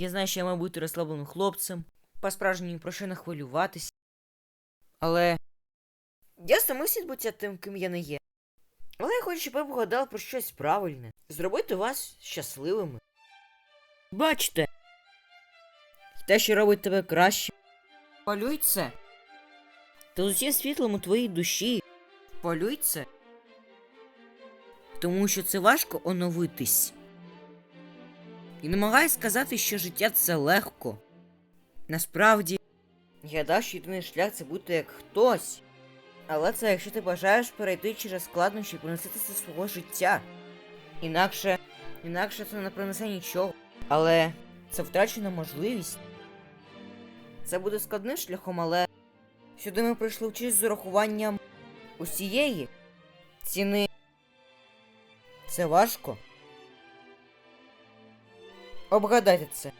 Я знаю, що я маю бути розслабленим хлопцем, по-справжньому ні про що не хвилюватись. Але. Я стомився бути тим, ким я не є. Але я хочу, щоб ви погадали про щось правильне. Зробити вас щасливими. Бачите. Те, що робить тебе краще. Полюй це. Та з усім світлом у твоїй душі. Полюй це. Тому що це важко оновитись. І намагаюсь сказати, що життя це легко. Насправді, я дав, що єдиний шлях це бути як хтось. Але це якщо ти бажаєш перейти через складнощі і приносити це свого життя. Інакше, інакше це не принесе нічого. Але це втрачена можливість. Це буде складним шляхом, але сюди ми прийшли вчись з урахуванням усієї ціни. Це важко. Обгадайте це.